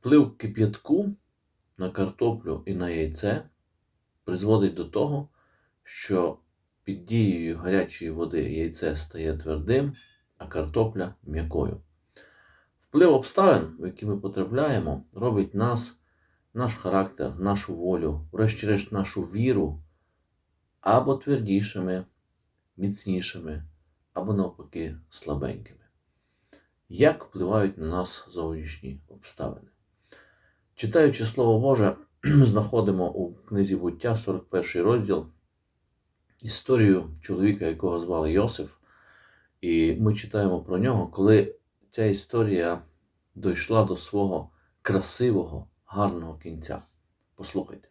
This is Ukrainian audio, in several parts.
Вплив кип'ятку на картоплю і на яйце призводить до того, що під дією гарячої води яйце стає твердим, а картопля м'якою. Вплив обставин, в які ми потрапляємо, робить нас, наш характер, нашу волю, врешті-решт нашу віру або твердішими, міцнішими, або навпаки слабенькими. Як впливають на нас зовнішні обставини? Читаючи Слово Боже, знаходимо у книзі буття, 41 розділ, історію чоловіка, якого звали Йосиф. І ми читаємо про нього, коли ця історія дійшла до свого красивого, гарного кінця. Послухайте.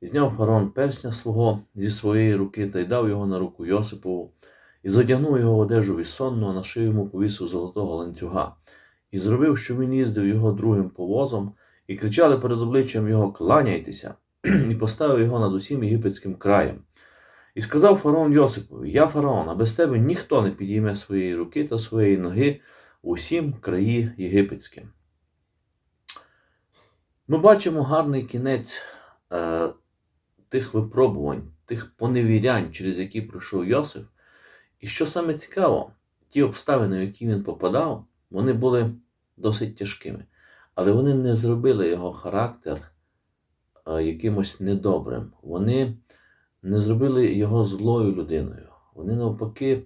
Зняв фараон персня свого зі своєї руки та й дав його на руку Йосипову, і задягнув його в одежу вісонну, а на шию йому повісив золотого ланцюга, і зробив, що він їздив його другим повозом, і кричали перед обличчям його Кланяйтеся, і поставив його над усім єгипетським краєм. І сказав фараон Йосипові: Я фараон, а без тебе ніхто не підійме своєї руки та своєї ноги усім краї єгипетським. Ми бачимо гарний кінець е, тих випробувань, тих поневірянь, через які пройшов Йосиф. І що саме цікаво, ті обставини, в які він попадав, вони були досить тяжкими, але вони не зробили його характер е, якимось недобрим. Вони не зробили його злою людиною. Вони навпаки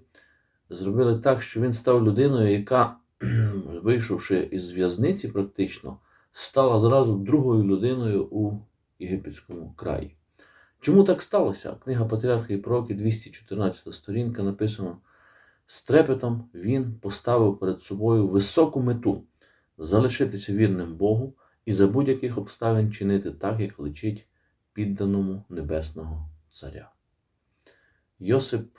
зробили так, що він став людиною, яка, вийшовши із в'язниці, практично, стала зразу другою людиною у єгипетському краї. Чому так сталося? Книга Патріарха і Пророки, 214 сторінка, написано: з трепетом він поставив перед собою високу мету залишитися вірним Богу і за будь-яких обставин чинити так, як личить підданому небесного царя. Йосип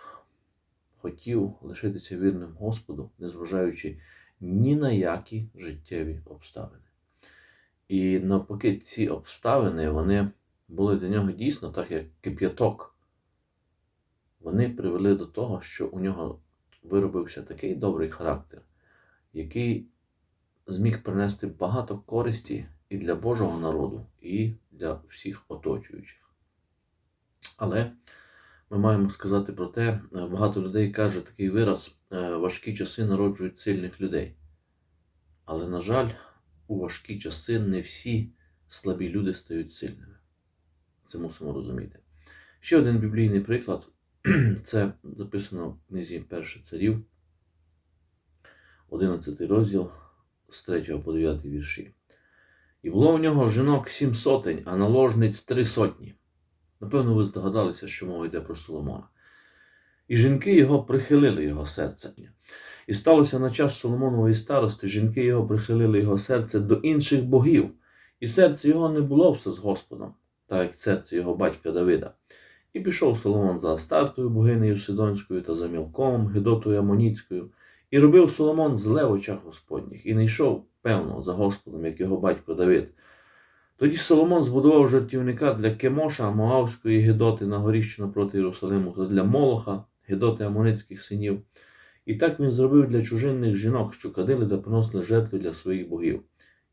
хотів лишитися вірним Господу, незважаючи ні на які життєві обставини. І навпаки, ці обставини вони були для нього дійсно так, як кип'яток. Вони привели до того, що у нього виробився такий добрий характер, який зміг принести багато користі і для Божого народу, і для всіх оточуючих. Але ми маємо сказати про те, е, багато людей каже такий вираз: е, важкі часи народжують сильних людей. Але, на жаль, у важкі часи не всі слабі люди стають сильними. Це мусимо розуміти. Ще один біблійний приклад це записано в книзі Перших царів, 11 розділ з 3 по 9 вірші. І було в нього жінок сім сотень, а наложниць три сотні. Напевно, ви здогадалися, що мова йде про Соломона. І жінки його прихилили його серце. І сталося на час Соломонової старости, жінки його прихилили його серце до інших богів, і серце його не було все з Господом, так як серце його батька Давида. І пішов Соломон за Астартою, богинею Сидонською та за Мілкомом, Гедотою Амоніцькою, і робив Соломон зле в очах Господніх, і не йшов, певно, за Господом, як його батько Давид. Тоді Соломон збудував жартівника для Кемоша, Моавської Гедоти на горіщу напроти Єрусалиму, та для Молоха, Гедоти Амоницьких синів. І так він зробив для чужинних жінок, що кадили та приносили жертви для своїх богів.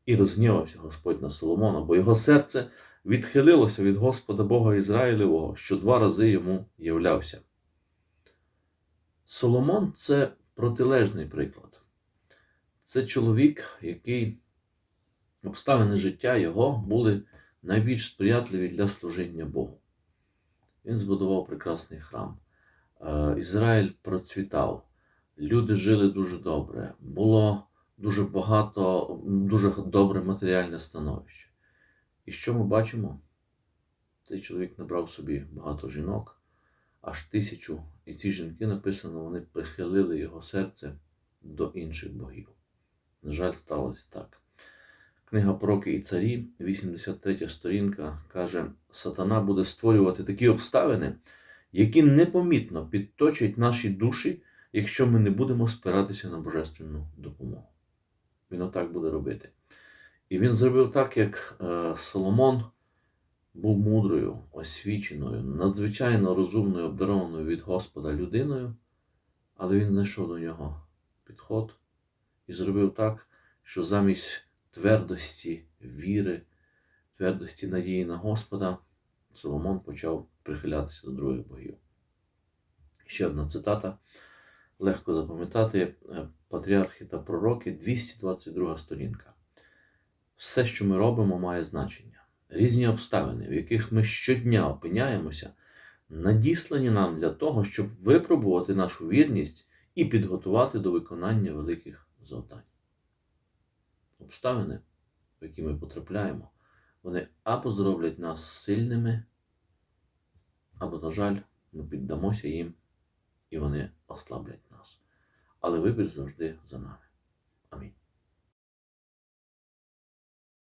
І розгнівався Господь на Соломона, бо його серце відхилилося від Господа Бога Ізраїлевого, що два рази йому являвся. Соломон це протилежний приклад. Це чоловік, який обставини життя його були найбільш сприятливі для служіння Богу. Він збудував прекрасний храм. Е, Ізраїль процвітав, люди жили дуже добре, було дуже багато, дуже добре матеріальне становище. І що ми бачимо? Цей чоловік набрав собі багато жінок, аж тисячу, і ці жінки написано, вони прихилили його серце до інших богів. На жаль, сталося так. Книга Пророки і царі, 83 сторінка, каже: Сатана буде створювати такі обставини, які непомітно підточать наші душі, якщо ми не будемо спиратися на божественну допомогу. Він отак буде робити. І він зробив так, як е, Соломон був мудрою, освіченою, надзвичайно розумною, обдарованою від Господа людиною, але він знайшов до нього підход і зробив так, що замість твердості віри, твердості надії на Господа, Соломон почав прихилятися до других богів. Ще одна цитата, легко запам'ятати, е, Патріархи та пророки, 222 сторінка. Все, що ми робимо, має значення. Різні обставини, в яких ми щодня опиняємося, надіслані нам для того, щоб випробувати нашу вірність і підготувати до виконання великих завдань. Обставини, в які ми потрапляємо, вони або зроблять нас сильними, або, на жаль, ми піддамося їм, і вони ослаблять нас. Але вибір завжди за нами. Амінь.